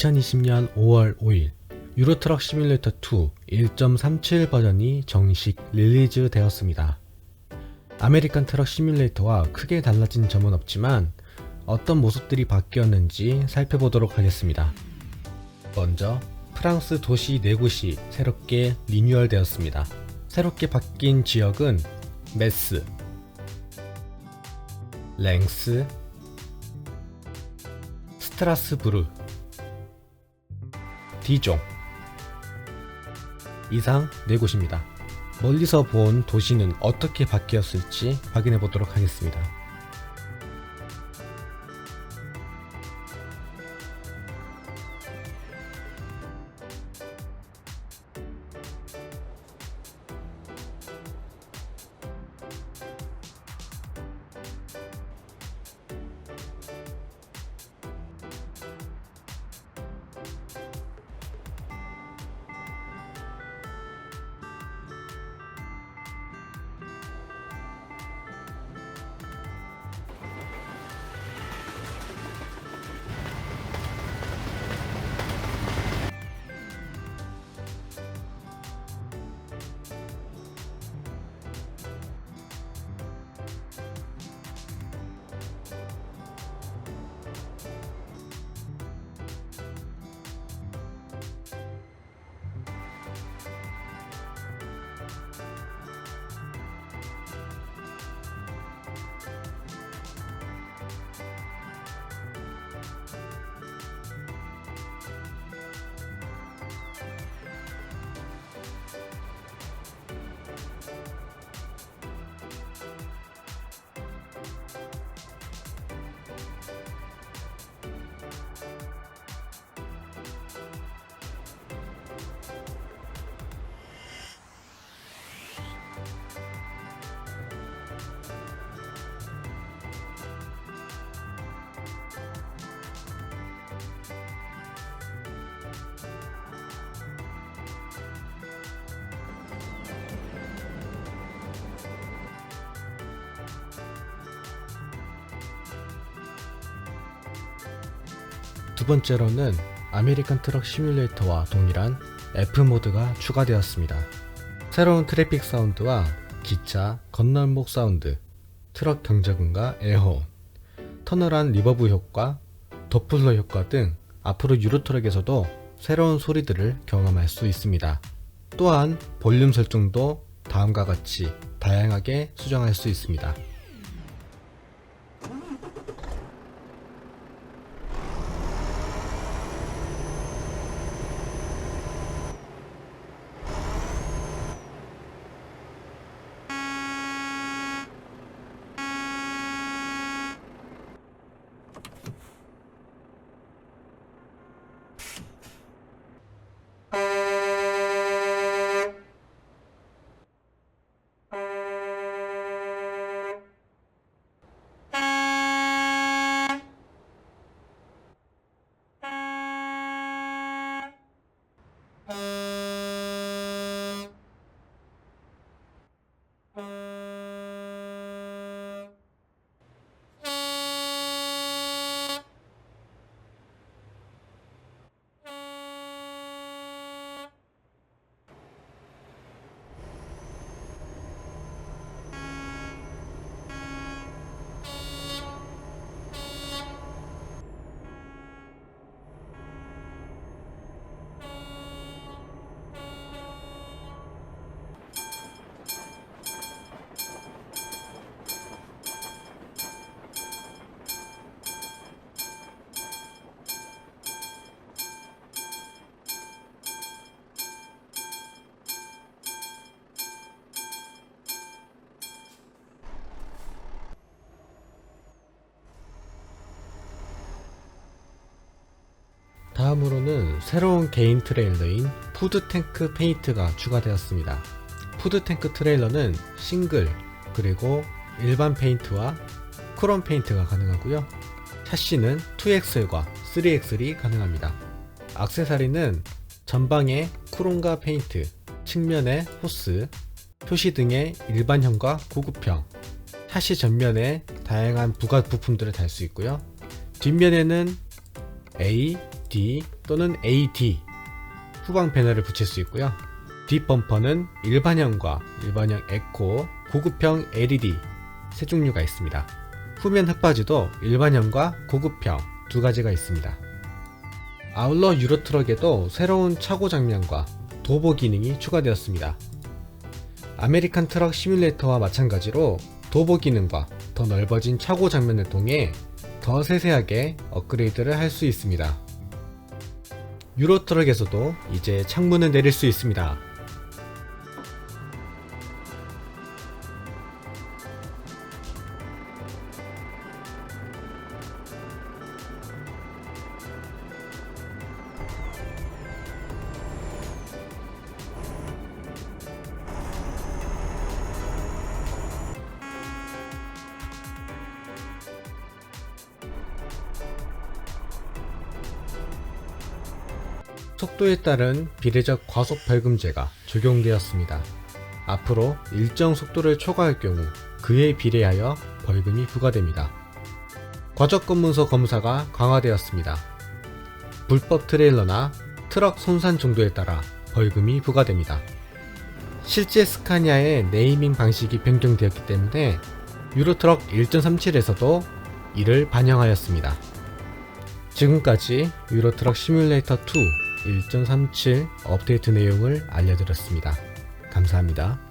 2020년 5월 5일 유로트럭 시뮬레이터 2 1.37 버전이 정식 릴리즈 되었습니다. 아메리칸 트럭 시뮬레이터와 크게 달라진 점은 없지만 어떤 모습들이 바뀌었는지 살펴보도록 하겠습니다. 먼저 프랑스 도시 4곳이 새롭게 리뉴얼 되었습니다. 새롭게 바뀐 지역은 메스, 랭스, 스트라스부르, 디종 이상 4곳입니다. 멀리서 본 도시는 어떻게 바뀌었을지 확인해 보도록 하겠습니다. 두 번째로는 아메리칸 트럭 시뮬레이터와 동일한 F 모드가 추가되었습니다. 새로운 트래픽 사운드와 기차 건널목 사운드, 트럭 경적음과 에어혼, 터널한 리버브 효과, 도플러 효과 등 앞으로 유로트럭에서도 새로운 소리들을 경험할 수 있습니다. 또한 볼륨 설정도 다음과 같이 다양하게 수정할 수 있습니다. 다음으로는 새로운 개인 트레일러인 푸드탱크 페인트가 추가되었습니다. 푸드탱크 트레일러는 싱글 그리고 일반 페인트와 크롬 페인트가 가능하고요. 샤시는 2XL과 3XL이 가능합니다. 악세사리는 전방에 크롬과 페인트, 측면에 호스, 표시 등의 일반형과 고급형, 샤시 전면에 다양한 부가 부품들을 달 수 있고요. 뒷면에는 A, D, 또는 AD 후방 패널을 붙일 수 있고요. 뒷 범퍼는 일반형과 일반형 에코, 고급형 LED 세 종류가 있습니다. 후면 흙바지도 일반형과 고급형 두 가지가 있습니다. 아울러 유로트럭에도 새로운 차고 장면과 도보 기능이 추가되었습니다. 아메리칸 트럭 시뮬레이터와 마찬가지로 도보 기능과 더 넓어진 차고 장면을 통해 더 세세하게 업그레이드를 할 수 있습니다. 유로트럭에서도 이제 창문을 내릴 수 있습니다. 속도에 따른 비례적 과속 벌금제가 적용되었습니다. 앞으로 일정 속도를 초과할 경우 그에 비례하여 벌금이 부과됩니다. 과적검문서 검사가 강화되었습니다. 불법 트레일러나 트럭 손산 정도에 따라 벌금이 부과됩니다. 실제 스카니아의 네이밍 방식이 변경되었기 때문에 유로트럭 1.37에서도 이를 반영하였습니다. 지금까지 유로트럭 시뮬레이터 2 1.37 업데이트 내용을 알려드렸습니다. 감사합니다.